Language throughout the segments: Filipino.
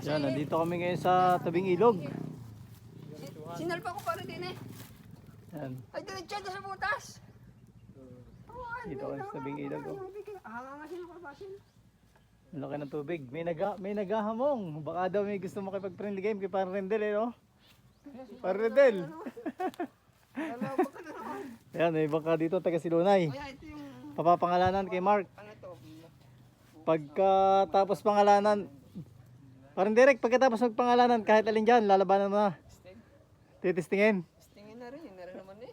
Yan, nandito kami ngayon sa tabing ilog. Sinalpa ko pa rin din eh. Yan, Ay, diretso doon sa butas. Oo, ay, dito kami sa tabing ilog. Oh. Ah, sino ko basin? Ang laki ng tubig. May naga, may nagahamong. Baka daw may gusto makipag-friendly game kay Parang Rendel eh, no? Parang Rendel. Alam, baka na naman. Yan, may bangka dito, taga yung, Papapangalanan kay Mark. ano? Pagkatapos pangalanan, parang direct, pagkatapos magpangalanan, kahit alin dyan, lalabanan mo na. Sting. Titistingin. Stingin na rin, yun na rin naman eh.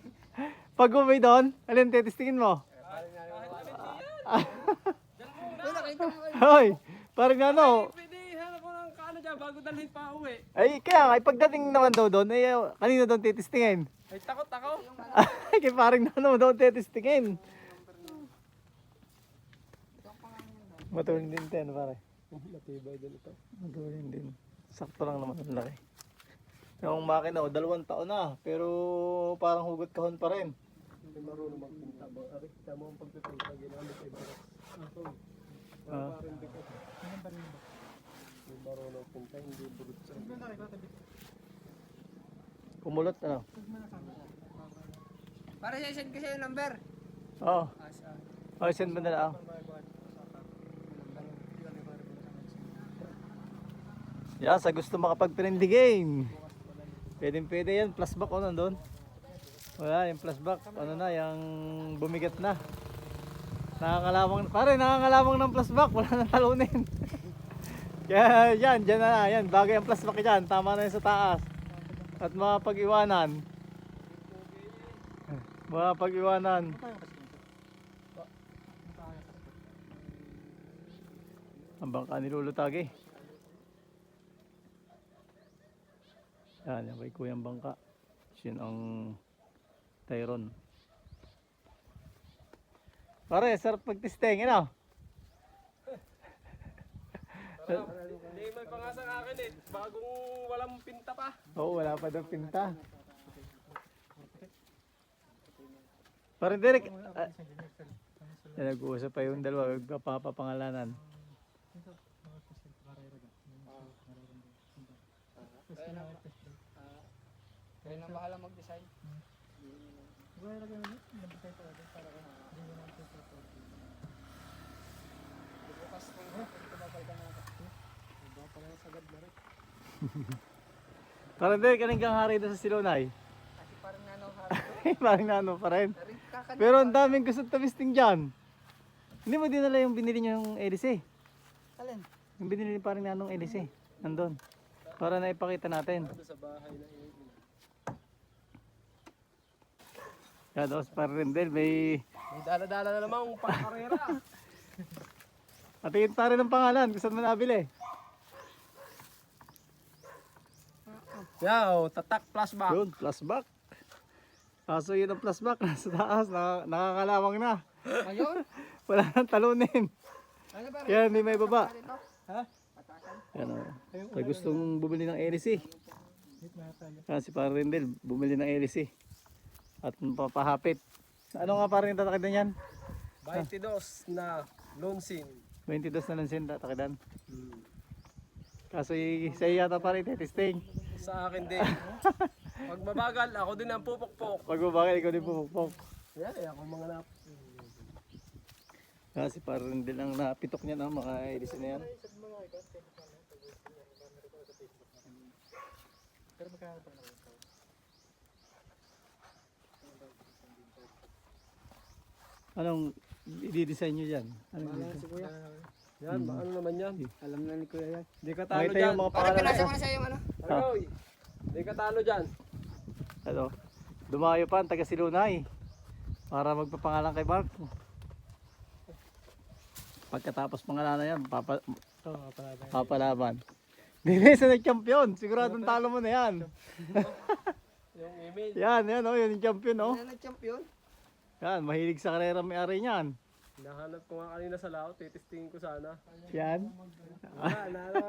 Pag umay doon, alin titistingin mo? Hoy, parang ano, bago dalhin pa uwi. ay kaya nga, pagdating naman daw doon, ay uh, kanino doon titistingin? Ay, takot ako. Ay, kay parang nano doon titistingin. Matulin din ten, pare. Matibay din ito. Matulin din. Sakto lang naman ang laki. Yung makina, oh, dalawang taon na, pero parang hugot kahon pa rin. Hindi marunong magpinta ba? Ari, kita mo ang pagpipinta ginamit ay baras. Ako. Ah. Parang di ko. Hindi marunong pinta, hindi burot sa. Kumulot, ano? Para siya send ko sa'yo yung number. Oo. Oh, send mo na lang. Yan, sa gusto makapag-friendly game. Pwede pwede yan, plus back o nandun. Wala, yung plus back, ano na, yung bumigat na. Nakakalawang, pare, nakakalawang ng plus back, wala na talunin. Kaya yan, dyan na, yan, bagay ang plus back dyan, tama na yun sa taas. At mapag-iwanan. Mapag-iwanan. Ang bangka ni Lolo. Yan, yung kay Kuyang Bangka. Yun ang Tyron. Pare, sarap magtisteng, ano? Hindi may pangasa sa akin eh. Bagong walang pinta pa. Oo, wala pa daw pinta. Pare Derek, ah, yan, nag-uusap pa yung dalawa, magpapapangalanan. Kayo na bahala mag-decide. Bukas kung tumapal ka na Pare Derek, anong kang hari doon sa Silonay? Kasi parang nano harap. Parang nano pa rin. Pero ang daming gusto tamisting dyan. Hindi mo dinala yung binili niyo yung EDC. Alin? Yung binili ni parang nanong EDC. Nandun. Para na ipakita natin. Ito sa bahay na yun. Yan, tapos para rin din, may... May dala-dala na naman pang karera. Patingin pa rin ang pangalan, saan mo nabili. Yaw, tatak plus back. Yun, flashback. Kaso yun ang flashback, nasa taas, na, nakakalawang na. Ngayon? Wala nang talunin. Ano ba? Kaya hindi may baba. Dito? Ha? Patakan. Yan o. Sa gustong bumili ng LC. Yan si Parang Rindel, bumili ng LC. At papahapit. Ano nga parang tatakid na yan? 22 na lonsin. 22 na lang sin tatakidan. Kaso y- sa iyo yata parang testing. Sa akin din. Pag mabagal, ako din ang pupukpok. Pag babakit, ikaw din pupukpok. Yeah, yeah, ako mga nap. Kasi parang Rindel ang napitok niya na mga LC na yan. Anong i-design nyo dyan? Anong Si kuya. Yan, ano naman yan? Alam na ni Kuya yan. Di ka talo Makita dyan. yung mga Para pangalan. pinasa ko na sa'yo yung ano. Aroy, di ka talo dyan. Ano? Dumayo pa ang taga Silunay para magpapangalan kay Mark. Pagkatapos pangalanan yan, papa, papalaban. Bilis na nag-champion. Siguradong talo mo na yan. Yung email. Yan, yan oh, yun yung champion oh. Ano nag-champion? Yan, mahilig sa karera may ari niyan. Hinahanap ko nga kanina sa laot, titistingin ko sana. Yan. Wala, nala.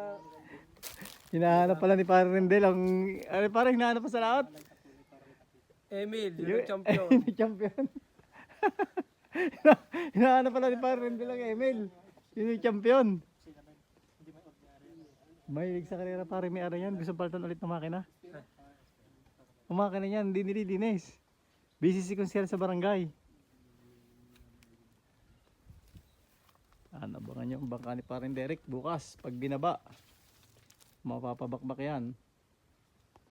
Hinahanap pala ni Pare Rendel ang ano parang hinahanap pa sa lahat. Emil, yun ang champion. Yung champion. hinahanap pala ni Pare Rendel ang Emil. Yun yung champion. Mahilig sa karera pare may ara yan. Gusto palitan ulit ng makina. Ang makina niyan, hindi nililinis. Busy si konsyel sa barangay. Ano, abangan nyo ang bangka ni parin Derek bukas pag binaba. Mapapabakbak yan.